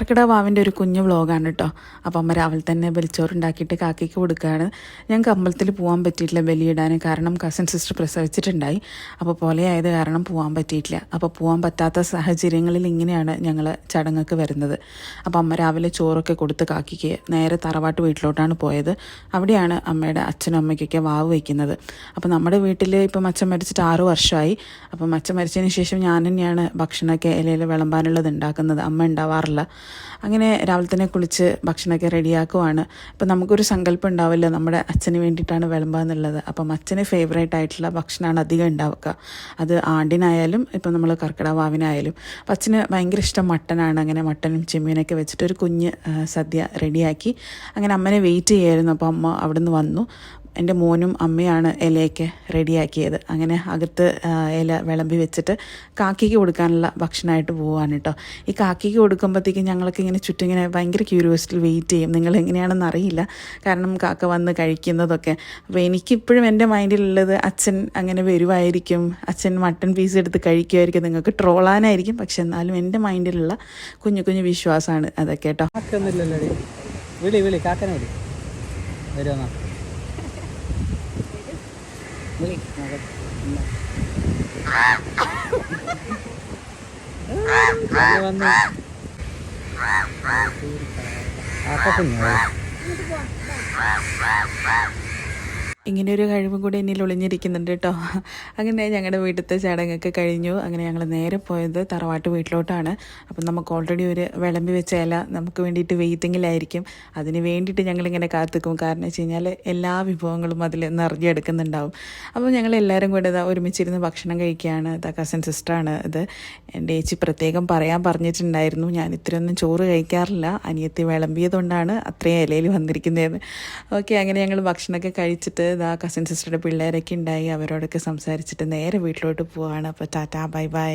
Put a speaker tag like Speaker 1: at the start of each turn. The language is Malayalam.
Speaker 1: കർക്കിടക വാവിന്റെ ഒരു കുഞ്ഞു വ്ളോഗാണ് കേട്ടോ. അപ്പം അമ്മ രാവിലെ തന്നെ ബലിച്ചോറുണ്ടാക്കിയിട്ട് കാക്കിക്ക് കൊടുക്കുകയാണ്. ഞങ്ങൾക്ക് അമ്പലത്തിൽ പോകാൻ പറ്റിയിട്ടില്ല ബലിയിടാൻ കാരണം കസിൻ സിസ്റ്റർ പ്രസവിച്ചിട്ടുണ്ടായി. അപ്പോൾ പോലെയായത് കാരണം പോകാൻ പറ്റിയിട്ടില്ല. അപ്പോൾ പോകാൻ പറ്റാത്ത സാഹചര്യങ്ങളിൽ ഇങ്ങനെയാണ് ഞങ്ങൾ ചടങ്ങൊക്കെ വരുന്നത്. അപ്പോൾ അമ്മ രാവിലെ ചോറൊക്കെ കൊടുത്ത് കാക്കിക്ക് നേരെ തറവാട്ട് വീട്ടിലോട്ടാണ് പോയത്. അവിടെയാണ് അമ്മയുടെ അച്ഛനും അമ്മയ്ക്കൊക്കെ വാവ് വയ്ക്കുന്നത് അപ്പോൾ നമ്മുടെ വീട്ടിൽ ഇപ്പം അച്ഛൻ മരിച്ചിട്ട് ആറു വർഷമായി. അപ്പം അച്ഛൻ മരിച്ചതിന് ശേഷം ഞാൻ തന്നെയാണ് ഭക്ഷണമൊക്കെ ഇലയിൽ വിളമ്പാനുള്ളത് ഉണ്ടാക്കുന്നത്. അമ്മ ഉണ്ടാവാറില്ല. അങ്ങനെ രാവിലെ തന്നെ കുളിച്ച് ഭക്ഷണമൊക്കെ റെഡിയാക്കുവാണ്. അപ്പം നമുക്കൊരു സങ്കല്പം ഉണ്ടാവില്ല നമ്മുടെ അച്ഛന് വേണ്ടിയിട്ടാണ് വിളമ്പുക എന്നുള്ളത്. അപ്പം അച്ഛന് ഫേവറേറ്റ് ആയിട്ടുള്ള ഭക്ഷണമാണ് അധികം ഉണ്ടാവുക. അത് ആണ്ടിനായാലും ഇപ്പം നമ്മൾ കർക്കിടവാവിനായാലും അപ്പം അച്ഛന് ഭയങ്കര ഇഷ്ടം മട്ടനാണ്. അങ്ങനെ മട്ടനും ചെമ്മീനൊക്കെ വെച്ചിട്ട് ഒരു കുഞ്ഞ് സദ്യ റെഡിയാക്കി. അങ്ങനെ അമ്മനെ വെയിറ്റ് ചെയ്യായിരുന്നു. അപ്പോൾ അമ്മ അവിടെ നിന്ന് വന്നു. എന്റെ മോനും അമ്മയാണ് ഇലയൊക്കെ റെഡിയാക്കിയത്. അങ്ങനെ അകത്ത് ഇല വിളമ്പി വെച്ചിട്ട് കാക്കിക്ക് കൊടുക്കാനുള്ള ഭക്ഷണമായിട്ട് പോവാണ് കേട്ടോ. ഈ കാക്കിക്ക് കൊടുക്കുമ്പോഴത്തേക്കും ഞങ്ങൾക്ക് ഇങ്ങനെ ചുറ്റും ഇങ്ങനെ ഭയങ്കര ക്യൂരിയോസിറ്റി വെയിറ്റ് ചെയ്യും. നിങ്ങൾ എങ്ങനെയാണെന്ന് അറിയില്ല. കാരണം കാക്ക വന്ന് കഴിക്കുന്നതൊക്കെ. അപ്പോൾ എനിക്കിപ്പോഴും എന്റെ മൈൻഡിലുള്ളത് അച്ഛൻ അങ്ങനെ വരുമായിരിക്കും അച്ഛൻ മട്ടൺ പീസ് എടുത്ത് കഴിക്കുമായിരിക്കും നിങ്ങൾക്ക് ട്രോളാനായിരിക്കും പക്ഷെ എന്നാലും എന്റെ മൈൻഡിലുള്ള കുഞ്ഞു കുഞ്ഞു വിശ്വാസമാണ് അതൊക്കെ കേട്ടോ.
Speaker 2: വിളി വിളി കാക്കനെ വിളി. വരുമെന്നാ വിളി വന്നു ആ കുഞ്ഞോ
Speaker 1: ഇങ്ങനെ ഒരു കഴിവും കൂടി എന്നിൽ ഒളിഞ്ഞിരിക്കുന്നുണ്ട് കേട്ടോ. അങ്ങനെ ഞങ്ങളുടെ വീട്ടിലത്തെ ചടങ്ങൊക്കെ കഴിഞ്ഞു. അങ്ങനെ ഞങ്ങൾ നേരെ പോയത് തറവാട്ട് വീട്ടിലോട്ടാണ്. അപ്പം നമുക്ക് ഓൾറെഡി ഒരു വിളമ്പി വെച്ച ഇല നമുക്ക് വേണ്ടിയിട്ട് വെയിറ്റിങ്ങിലായിരിക്കും അതിന് വേണ്ടിയിട്ട് ഞങ്ങളിങ്ങനെ കാത്തിക്കും. കാരണം വെച്ച് കഴിഞ്ഞാൽ എല്ലാ വിഭവങ്ങളും അതിൽ നിറഞ്ഞെടുക്കുന്നുണ്ടാവും. അപ്പോൾ ഞങ്ങൾ എല്ലാവരും കൂടെ ഇതാ ഒരുമിച്ചിരുന്ന് ഭക്ഷണം കഴിക്കുകയാണ് ഇതാ കസിൻ സിസ്റ്ററാണ് ഇത്. എന്റെ ഏച്ചി പ്രത്യേകം പറയാൻ പറഞ്ഞിട്ടുണ്ടായിരുന്നു. ഞാൻ ഇത്രയൊന്നും ചോറ് കഴിക്കാറില്ല. അനിയത്തി വിളമ്പിയതുകൊണ്ടാണ് അത്രയും ഇലയിൽ വന്നിരിക്കുന്നതെന്ന്. ഓക്കെ അങ്ങനെ ഞങ്ങൾ ഭക്ഷണമൊക്കെ കഴിച്ചിട്ട് ഇതാ കസിൻ സിസ്റ്ററുടെ പിള്ളേരൊക്കെ ഉണ്ടായി അവരോടൊക്കെ സംസാരിച്ചിട്ട് നേരെ വീട്ടിലോട്ട് പോവാണ്. അപ്പോൾ ടാറ്റാ ബൈ ബൈ.